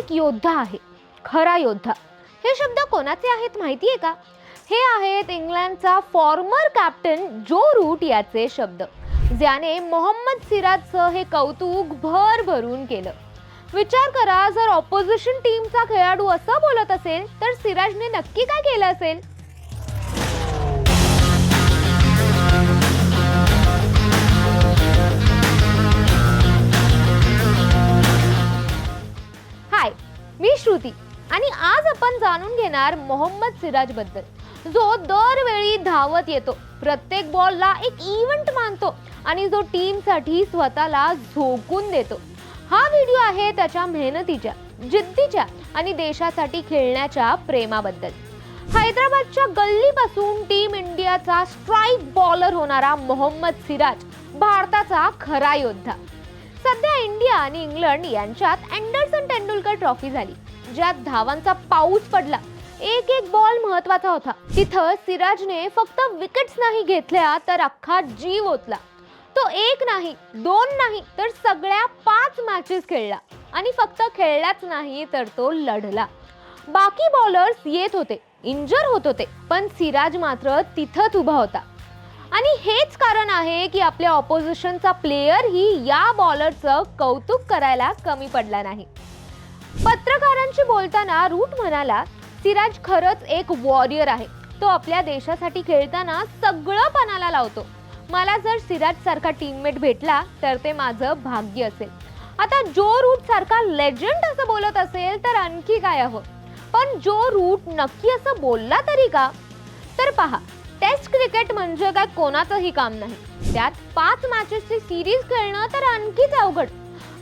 एक योद्धा आहे. खरा योद्धा. हे शब्द कोणाचे आहेत माहिती आहे का? हे आहेत इंग्लंडचा फॉर्मर कॅप्टन जो रूट याचे शब्द. ज्याने मोहम्मद सिराजचं हे कौतुक भर भरून केलं. विचार करा जर ऑपोजिशन टीमचा खेळाडू असं बोलत असेल तर सिराजने नक्की काय केलं असेल? आणि आज आपण जाणून घेणार मोहम्मद सिराजबद्दल. जो दरवेळी धावत येतो प्रत्येक बॉलला एक इव्हेंट मानतो आणि जो टीमसाठी स्वतःला झोकून देतो. हा व्हिडिओ आहे त्याच्या मेहनतीच्या जिद्दीच्या आणि देशासाठी खेळण्याच्या प्रेमाबद्दल. हैदराबादच्या गल्लीपासून टीम इंडियाचा स्ट्राईक बॉलर होणारा मोहम्मद सिराज भारताचा खरा योद्धा. सध्या इंडिया आणि इंग्लंड यांच्यात अँडरसन तेंडुलकर ट्रॉफी झाली. ज्यात धावांचा पाऊस पडला. एक एक बॉल महत्त्वाचा होता. तिथं सिराजने फक्त विकेट्स नाही घेतल्या तर अख्खा जीव ओतला. तो एक नाही दोन नाही तर सगळ्या पाच मॅचेस खेळला. आणि फक्त खेळलाच नाही तर तो लढला. बाकी बॉलर्स येत होते इंजर होत होते पण सिराज मात्र तिथंच उभा होता. आणि हेच कारण आहे की आपल्या ऑपोजिशनचा प्लेयरही या बॉलरचं कौतुक करायला कमी पडला नाही. पत्रकारांशी बोलताना रूट म्हणाला सिराज खरंच एक वॉरियर आहे. तो आपल्या देशासाठी खेळताना सगळं पणाला लावतो. मला जर सिराज सारखा टीममेट भेटला तर ते माझं भाग्य असेल. आता जो रूट सारखा लेजंड असं बोलत असेल तर आणखी काय हवं? पण जो रूट नक्की असं बोलला तरी का? तर पहा टेस्ट क्रिकेट म्हणजे काय कोणाचंही काम नाही. त्यात पाच मॅचेसची सिरीज खेळणं तर आणखीच अवघड.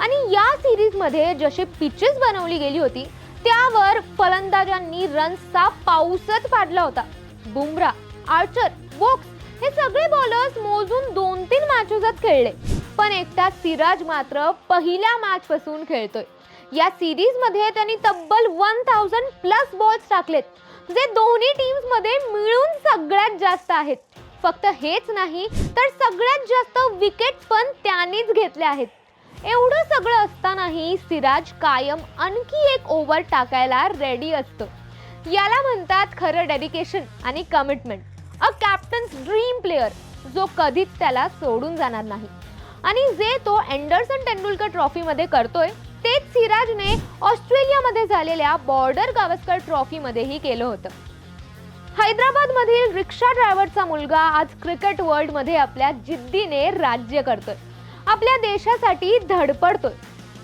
आणि या सिरीजमध्ये जशी जसे पिचेस बनवली गेली होती त्यावर फलंदाजांनी रन्सचा पाऊसच पाडला होता. बुमरा आर्चर वोक्स हे सगळे बॉलर्स मोजून दोन तीन मॅचेसच खेळले. पण एकटा सिराज मात्र पहिल्या मॅच पासून खेळतोय. या सिरीजमध्ये त्यांनी तब्बल वन थाउजंड प्लस बॉल्स टाकलेत जे दोन्ही टीम्समध्ये मिळून सगळ्यात जास्त आहेत. फक्त हेच नाही तर सगळ्यात जास्त विकेट पण त्यांनीच घेतल्या आहेत. एवढं सगळं असतानाही सिराज कायम आणखी एक ओव्हर टाकायला रेडी असतो. याला म्हणतात खरं डेडिकेशन आणि commitment a captain's dream player जो कधीच त्याला सोडून जाणार नाही. आणि जे तो अँडरसन तेंडुलकर ट्रॉफीमध्ये करतोय तेच सिराजने ऑस्ट्रेलियामध्ये झालेल्या बॉर्डर गावस्कर ट्रॉफीमध्येही केलं होतं. हैदराबादमधील रिक्षा ड्रायव्हरचा मुलगा आज क्रिकेट वर्ल्डमध्ये आपल्या जिद्दीने राज्य करतोय. आपल्या देशासाठी धडपडतोय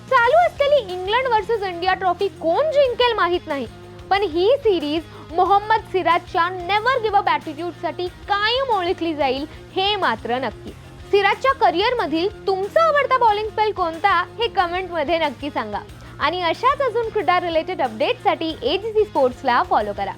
चालू असलेली इंग्लंड वर्सेस इंडिया ट्रॉफी कोण जिंकेल माहीत नाही. पण ही सिरीज मोहम्मद सिराजच्या नेव्हर गिव्ह अप ॲटिट्यूडसाठी कायम ओळखली जाईल हे मात्र नक्की. सिराजच्या करिअर मधील तुमचा आवडता बॉलिंग स्पेल कोणता हे कमेंटमध्ये नक्की सांगा. आणि अशाच अजून क्रीडा रिलेटेड अपडेटसाठी एच सी स्पोर्ट्सला फॉलो करा.